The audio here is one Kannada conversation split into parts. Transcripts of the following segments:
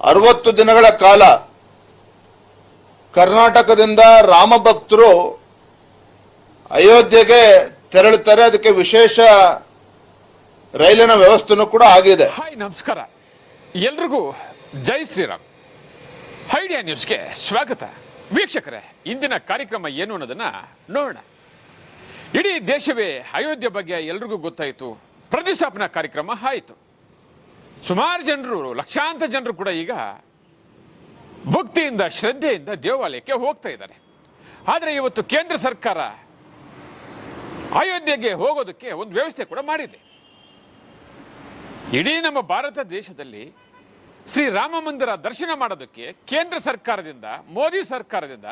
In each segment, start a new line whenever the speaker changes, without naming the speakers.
ಅರವತ್ತು ದಿನಗಳ ಕಾಲ ಕರ್ನಾಟಕದಿಂದ ರಾಮ ಭಕ್ತರು ಅಯೋಧ್ಯೆಗೆ ತೆರಳುತ್ತಾರೆ. ಅದಕ್ಕೆ ವಿಶೇಷ ರೈಲಿನ ವ್ಯವಸ್ಥೆನೂ ಕೂಡ ಆಗಿದೆ.
ಹಾಯ್, ನಮಸ್ಕಾರ. ಎಲ್ರಿಗೂ ಜೈ ಶ್ರೀರಾಮ್. ಹೈಡಿಯಾ ನ್ಯೂಸ್ಗೆ ಸ್ವಾಗತ. ವೀಕ್ಷಕರೇ, ಇಂದಿನ ಕಾರ್ಯಕ್ರಮ ಏನು ಅನ್ನೋದನ್ನ ನೋಡೋಣ. ಇಡೀ ದೇಶವೇ ಅಯೋಧ್ಯೆ ಬಗ್ಗೆ ಎಲ್ರಿಗೂ ಗೊತ್ತಾಯಿತು. ಪ್ರತಿಷ್ಠಾಪನಾ ಕಾರ್ಯಕ್ರಮ ಆಯಿತು. ಸುಮಾರು ಜನರು, ಲಕ್ಷಾಂತರ ಜನರು ಕೂಡ ಈಗ ಭಕ್ತಿಯಿಂದ, ಶ್ರದ್ಧೆಯಿಂದ ದೇವಾಲಯಕ್ಕೆ ಹೋಗ್ತಾ ಇದ್ದಾರೆ. ಆದರೆ ಇವತ್ತು ಕೇಂದ್ರ ಸರ್ಕಾರ ಅಯೋಧ್ಯೆಗೆ ಹೋಗೋದಕ್ಕೆ ಒಂದು ವ್ಯವಸ್ಥೆ ಕೂಡ ಮಾಡಿದೆ. ಇಡೀ ನಮ್ಮ ಭಾರತ ದೇಶದಲ್ಲಿ ಶ್ರೀ ರಾಮ ಮಂದಿರ ದರ್ಶನ ಮಾಡೋದಕ್ಕೆ ಕೇಂದ್ರ ಸರ್ಕಾರದಿಂದ, ಮೋದಿ ಸರ್ಕಾರದಿಂದ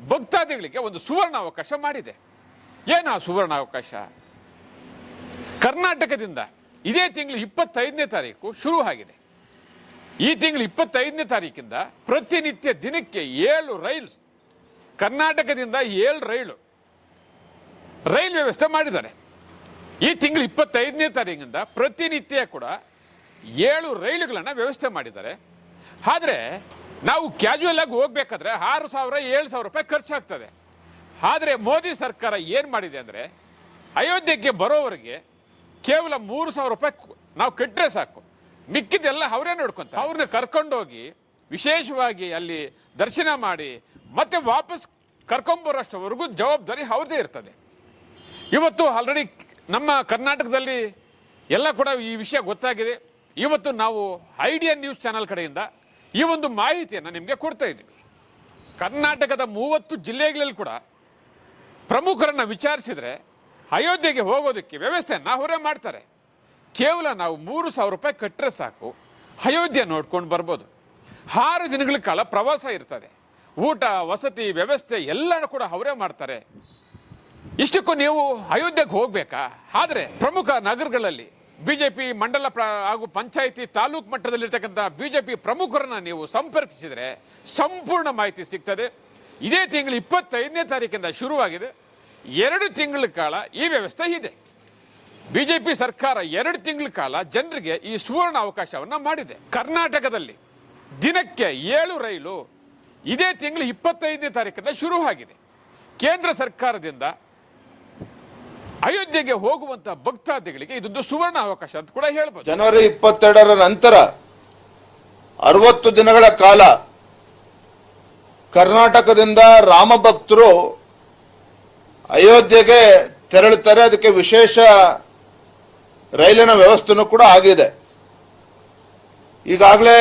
ಭಕ್ತಾದಿಗಳಿಗೆ ಒಂದು ಸುವರ್ಣ ಅವಕಾಶ ಮಾಡಿದೆ. ಏನು ಆ ಸುವರ್ಣ ಅವಕಾಶ ಕರ್ನಾಟಕದಿಂದ ಇದೇ ತಿಂಗಳು ಇಪ್ಪತ್ತೈದನೇ ತಾರೀಕು ಶುರು ಆಗಿದೆ ಈ ತಿಂಗಳು ಇಪ್ಪತ್ತೈದನೇ ತಾರೀಕಿಂದ ಪ್ರತಿನಿತ್ಯ ದಿನಕ್ಕೆ ಏಳು ರೈಲು, ಕರ್ನಾಟಕದಿಂದ ಏಳು ರೈಲು ರೈಲು ವ್ಯವಸ್ಥೆ ಮಾಡಿದ್ದಾರೆ. ಈ ತಿಂಗಳು ಇಪ್ಪತ್ತೈದನೇ ತಾರೀಕಿಂದ ಪ್ರತಿನಿತ್ಯ ಕೂಡ ಏಳು ರೈಲುಗಳನ್ನು ವ್ಯವಸ್ಥೆ ಮಾಡಿದ್ದಾರೆ. ಆದರೆ ನಾವು ಕ್ಯಾಜುವಲ್ ಆಗಿ ಹೋಗ್ಬೇಕಾದ್ರೆ ಆರು ಸಾವಿರ, ಏಳು ಸಾವಿರ ರೂಪಾಯಿ ಖರ್ಚಾಗ್ತದೆ. ಆದರೆ ಮೋದಿ ಸರ್ಕಾರ ಏನು ಮಾಡಿದೆ ಅಂದರೆ ಅಯೋಧ್ಯೆಗೆ ಬರೋವರೆಗೆ ಕೇವಲ ಮೂರು ಸಾವಿರ ರೂಪಾಯಿ ನಾವು ಕಟ್ಟರೆ ಸಾಕು. ಮಿಕ್ಕಿದೆಲ್ಲ ಅವರೇ ನೋಡ್ಕೊಂತ ಅವ್ರನ್ನ ಕರ್ಕೊಂಡೋಗಿ ವಿಶೇಷವಾಗಿ ಅಲ್ಲಿ ದರ್ಶನ ಮಾಡಿ ಮತ್ತೆ ವಾಪಸ್ ಕರ್ಕೊಂಬರೋಷ್ಟವರೆಗೂ ಜವಾಬ್ದಾರಿ ಅವ್ರದೇ ಇರ್ತದೆ. ಇವತ್ತು ಆಲ್ರೆಡಿ ನಮ್ಮ ಕರ್ನಾಟಕದಲ್ಲಿ ಎಲ್ಲ ಕೂಡ ಈ ವಿಷಯ ಗೊತ್ತಾಗಿದೆ. ಇವತ್ತು ನಾವು ಐಡಿಯಾ ನ್ಯೂಸ್ ಚಾನಲ್ ಕಡೆಯಿಂದ ಈ ಒಂದು ಮಾಹಿತಿಯನ್ನು ನಿಮಗೆ ಕೊಡ್ತಾ ಇದ್ದೀವಿ ಕರ್ನಾಟಕದ ಮೂವತ್ತು ಜಿಲ್ಲೆಗಳಲ್ಲಿ ಕೂಡ ಪ್ರಮುಖರನ್ನು ವಿಚಾರಿಸಿದ್ರೆ ಅಯೋಧ್ಯೆಗೆ ಹೋಗೋದಕ್ಕೆ ವ್ಯವಸ್ಥೆಯನ್ನು ಹೊರೆ ಮಾಡ್ತಾರೆ. ಕೇವಲ ನಾವು ಮೂರು ಸಾವಿರ ರೂಪಾಯಿ ಕಟ್ಟರೆ ಸಾಕು, ಅಯೋಧ್ಯೆ ನೋಡ್ಕೊಂಡು ಬರ್ಬೋದು. ಆರು ದಿನಗಳ ಕಾಲ ಪ್ರವಾಸ ಇರ್ತದೆ. ಊಟ, ವಸತಿ, ವ್ಯವಸ್ಥೆ ಎಲ್ಲನೂ ಕೂಡ ಅವರೇ ಮಾಡ್ತಾರೆ. ಇಷ್ಟಕ್ಕೂ ನೀವು ಅಯೋಧ್ಯೆಗೆ ಹೋಗಬೇಕಾ? ಆದರೆ ಪ್ರಮುಖ ನಗರಗಳಲ್ಲಿ ಬಿ ಜೆ ಪಿ ಮಂಡಲ ಪ್ರ ಹಾಗೂ ಪಂಚಾಯಿತಿ ತಾಲೂಕು ಮಟ್ಟದಲ್ಲಿರ್ತಕ್ಕಂಥ ಬಿ ಜೆ ಪಿ ಪ್ರಮುಖರನ್ನ ನೀವು ಸಂಪರ್ಕಿಸಿದರೆ ಸಂಪೂರ್ಣ ಮಾಹಿತಿ ಸಿಗ್ತದೆ. ಇದೇ ತಿಂಗಳು ಇಪ್ಪತ್ತೈದನೇ ತಾರೀಕಿಂದ ಶುರುವಾಗಿದೆ. ಎರಡು ತಿಂಗಳ ಕಾಲ ಈ ವ್ಯವಸ್ಥೆ ಇದೆ. ಬಿಜೆಪಿ ಸರ್ಕಾರ ಎರಡು ತಿಂಗಳ ಕಾಲ ಜನರಿಗೆ ಈ ಸುವರ್ಣ ಅವಕಾಶವನ್ನು ಮಾಡಿದೆ. ಕರ್ನಾಟಕದಲ್ಲಿ ದಿನಕ್ಕೆ ಏಳು ರೈಲು ಇದೇ ತಿಂಗಳು ಇಪ್ಪತ್ತೈದನೇ ತಾರೀಕಿಂದ ಶುರುವಾಗಿದೆ ಕೇಂದ್ರ ಸರ್ಕಾರದಿಂದ ಅಯೋಧ್ಯೆಗೆ ಹೋಗುವಂತ ಭಕ್ತಾದಿಗಳಿಗೆ ಇದೊಂದು ಸುವರ್ಣ ಅವಕಾಶ ಅಂತ ಕೂಡ ಹೇಳ್ಬೋದು.
ಜನವರಿ ಇಪ್ಪತ್ತೆರಡರ ನಂತರ ಅರವತ್ತು ದಿನಗಳ ಕಾಲ ಕರ್ನಾಟಕದಿಂದ ರಾಮ ಭಕ್ತರು ಅಯೋಧ್ಯೆಗೆ ತೆರಳುತ್ತಾರೆ, ಅದಕ್ಕೆ ವಿಶೇಷ ರೈಲಿನ ವ್ಯವಸ್ಥೆನೂ ಕೂಡ ಆಗಿದೆ. ಈಗಾಗಲೇ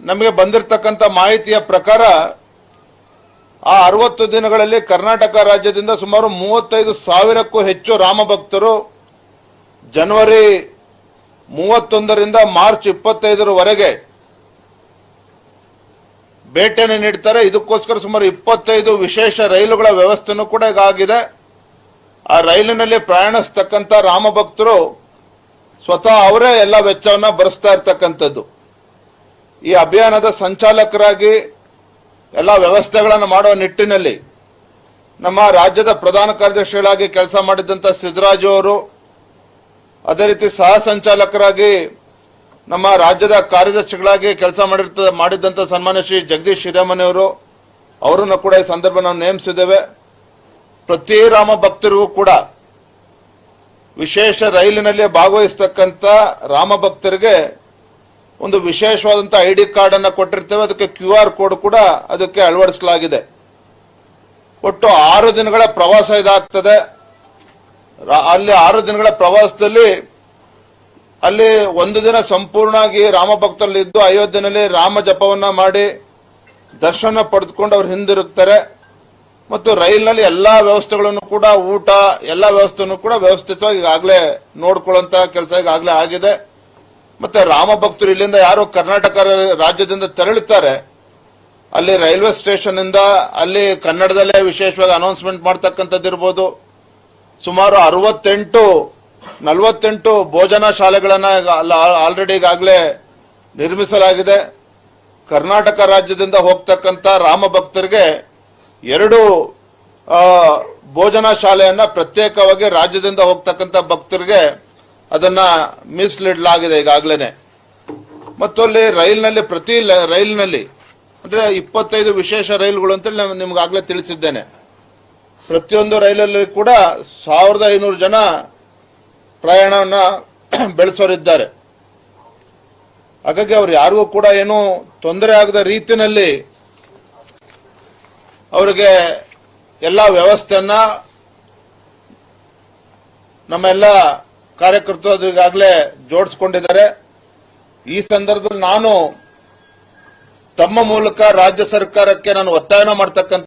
ನಮಗೆ ಬಂದಿರತಕ್ಕಂಥ ಮಾಹಿತಿಯ ಪ್ರಕಾರ ಆ ಅರವತ್ತು ದಿನಗಳಲ್ಲಿ ಕರ್ನಾಟಕ ರಾಜ್ಯದಿಂದ ಸುಮಾರು ಮೂವತ್ತೈದು ಸಾವಿರಕ್ಕೂ ಹೆಚ್ಚು ರಾಮಭಕ್ತರು ಜನವರಿ ಮೂವತ್ತೊಂದರಿಂದ ಮಾರ್ಚ್ ಇಪ್ಪತ್ತೈದರವರೆಗೆ ಭೇಟಿಯನ್ನು ನೀಡ್ತಾರೆ. ಇದಕ್ಕೋಸ್ಕರ ಸುಮಾರು ಇಪ್ಪತ್ತೈದು ವಿಶೇಷ ರೈಲುಗಳ ವ್ಯವಸ್ಥೆನೂ ಕೂಡ ಈಗ ಆಗಿದೆ. ಆ ರೈಲಿನಲ್ಲಿ ಪ್ರಯಾಣಿಸ್ತಕ್ಕಂಥ ರಾಮ ಭಕ್ತರು ಸ್ವತಃ ಅವರೇ ಎಲ್ಲ ವೆಚ್ಚವನ್ನ ಭರಿಸ್ತಾ ಇರ್ತಕ್ಕಂಥದ್ದು. ಈ ಅಭಿಯಾನದ ಸಂಚಾಲಕರಾಗಿ ಎಲ್ಲ ವ್ಯವಸ್ಥೆಗಳನ್ನು ಮಾಡುವ ನಿಟ್ಟಿನಲ್ಲಿ ನಮ್ಮ ರಾಜ್ಯದ ಪ್ರಧಾನ ಕಾರ್ಯದರ್ಶಿಗಳಾಗಿ ಕೆಲಸ ಮಾಡಿದಂಥ ಸಿದ್ದರಾಜು ಅವರು, ಅದೇ ರೀತಿ ಸಹ ಸಂಚಾಲಕರಾಗಿ ನಮ್ಮ ರಾಜ್ಯದ ಕಾರ್ಯದರ್ಶಿಗಳಾಗಿ ಕೆಲಸ ಮಾಡಿರ್ತ ಮಾಡಿದ್ದಂಥ ಸನ್ಮಾನ್ಯ ಶ್ರೀ ಜಗದೀಶ್ ಶಿರೋಮಣಿ ಅವರನ್ನು ಕೂಡ ಈ ಸಂದರ್ಭ ನಾವು ನೇಮಿಸಿದ್ದೇವೆ. ಪ್ರತಿ ರಾಮ ಭಕ್ತರಿಗೂ ಕೂಡ ವಿಶೇಷ ರೈಲಿನಲ್ಲಿ ಭಾಗವಹಿಸ್ತಕ್ಕಂಥ ರಾಮ ಭಕ್ತರಿಗೆ ಒಂದು ವಿಶೇಷವಾದಂಥ ಐ ಡಿ ಕಾರ್ಡ್ ಅನ್ನು ಕೊಟ್ಟಿರ್ತೇವೆ. ಅದಕ್ಕೆ ಕ್ಯೂ ಆರ್ ಕೋಡ್ ಕೂಡ ಅದಕ್ಕೆ ಅಳವಡಿಸಲಾಗಿದೆ. ಒಟ್ಟು ಆರು ದಿನಗಳ ಪ್ರವಾಸ ಇದಾಗ್ತದೆ. ಅಲ್ಲಿ ಆರು ದಿನಗಳ ಪ್ರವಾಸದಲ್ಲಿ ಅಲ್ಲಿ ಒಂದು ದಿನ ಸಂಪೂರ್ಣವಾಗಿ ರಾಮ ಭಕ್ತರಲ್ಲಿ ಇದ್ದು ಅಯೋಧ್ಯೆಯಲ್ಲಿ ರಾಮ ಜಪವನ್ನ ಮಾಡಿ ದರ್ಶನ ಪಡೆದುಕೊಂಡು ಅವ್ರು ಹಿಂದಿರುಗ್ತಾರೆ. ಮತ್ತು ರೈಲಿನಲ್ಲಿ ಎಲ್ಲಾ ವ್ಯವಸ್ಥೆಗಳನ್ನು ಕೂಡ, ಊಟ, ಎಲ್ಲಾ ವ್ಯವಸ್ಥೆಯನ್ನು ಕೂಡ ವ್ಯವಸ್ಥಿತವಾಗಿ ಈಗಾಗಲೇ ನೋಡ್ಕೊಳ್ಳುವಂತ ಕೆಲಸ ಈಗಾಗಲೇ ಆಗಿದೆ. ಮತ್ತೆ ರಾಮ ಭಕ್ತರು ಇಲ್ಲಿಂದ ಯಾರು ಕರ್ನಾಟಕ ರಾಜ್ಯದಿಂದ ತೆರಳುತ್ತಾರೆ ಅಲ್ಲಿ ರೈಲ್ವೆ ಸ್ಟೇಷನ್ ಇಂದ ಅಲ್ಲಿ ಕನ್ನಡದಲ್ಲೇ ವಿಶೇಷವಾಗಿ ಅನೌನ್ಸ್ಮೆಂಟ್ ಮಾಡ್ತಕ್ಕಂಥದ್ದು ಇರ್ಬೋದು. ಸುಮಾರು ಅರವತ್ತೆಂಟು, ನಲವತ್ತೆಂಟು ಭೋಜನ ಶಾಲೆಗಳನ್ನ ಆಲ್ರೆಡಿ ಈಗಾಗಲೇ ನಿರ್ಮಿಸಲಾಗಿದೆ. ಕರ್ನಾಟಕ ರಾಜ್ಯದಿಂದ ಹೋಗ್ತಕ್ಕಂಥ ರಾಮ ಭಕ್ತರಿಗೆ ಎರಡು ಭೋಜನ ಶಾಲೆಯನ್ನ ಪ್ರತ್ಯೇಕವಾಗಿ ರಾಜ್ಯದಿಂದ ಹೋಗ್ತಕ್ಕಂಥ ಭಕ್ತರಿಗೆ ಅದನ್ನ ಮೀಸಲಿಡಲಾಗಿದೆ ಈಗಾಗಲೇ ಮತ್ತು ಅಲ್ಲಿ ರೈಲ್ನಲ್ಲಿ ಪ್ರತಿ ರೈಲ್ನಲ್ಲಿ, ಅಂದ್ರೆ ಇಪ್ಪತ್ತೈದು ವಿಶೇಷ ರೈಲುಗಳು ಅಂತೇಳಿ ನಾನು ನಿಮ್ಗೆ ಆಗ್ಲೇ ತಿಳಿಸಿದ್ದೇನೆ. ಪ್ರತಿಯೊಂದು ರೈಲಲ್ಲಿ ಕೂಡ ಸಾವಿರದ ಐನೂರು ಜನ ಪ್ರಯಾಣವನ್ನ ಬೆಳೆಸೋರಿದ್ದಾರೆ. ಹಾಗಾಗಿ ಅವ್ರು ಯಾರಿಗೂ ಕೂಡ ಏನು ತೊಂದರೆ ಆಗದ ರೀತಿನಲ್ಲಿ ಅವರಿಗೆ ಎಲ್ಲ ವ್ಯವಸ್ಥೆಯನ್ನ ನಮ್ಮ ಎಲ್ಲ ಕಾರ್ಯಕರ್ತರು ಈಗಾಗಲೇ ಜೋಡಿಸ್ಕೊಂಡಿದ್ದಾರೆ. ಈ ಸಂದರ್ಭದಲ್ಲಿ ನಾನು ತಮ್ಮ ಮೂಲಕ ರಾಜ್ಯ ಸರ್ಕಾರಕ್ಕೆ ನಾನು ಒತ್ತಾಯನ ಮಾಡ್ತಕ್ಕಂಥ